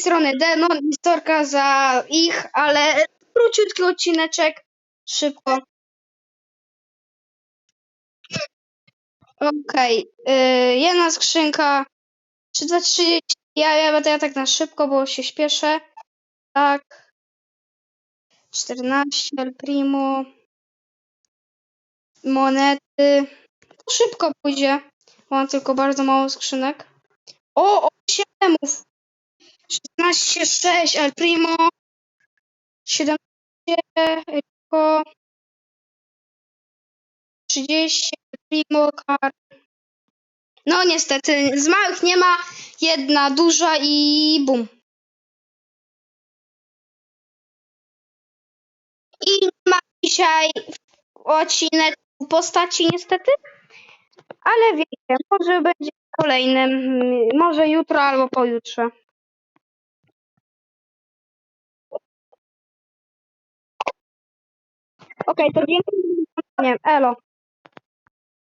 strony Demon i Storka za ich, ale króciutki odcineczek, szybko. Okej, yy, jedna skrzynka, 330, ja, ja będę ja tak na szybko, bo się śpieszę. Tak. 14, El Primo. Monety. To szybko pójdzie. Mam tylko bardzo mało skrzynek. O, o 7. 16, 6, El Primo. 17, Rico. 30, El Primo, Kar. No niestety, z małych nie ma. Jedna duża i bum. I nie ma dzisiaj odcinek postaci niestety. Ale wiecie, może będzie kolejnym. Może jutro albo pojutrze. Okej, to dziękuję. Nie, elo.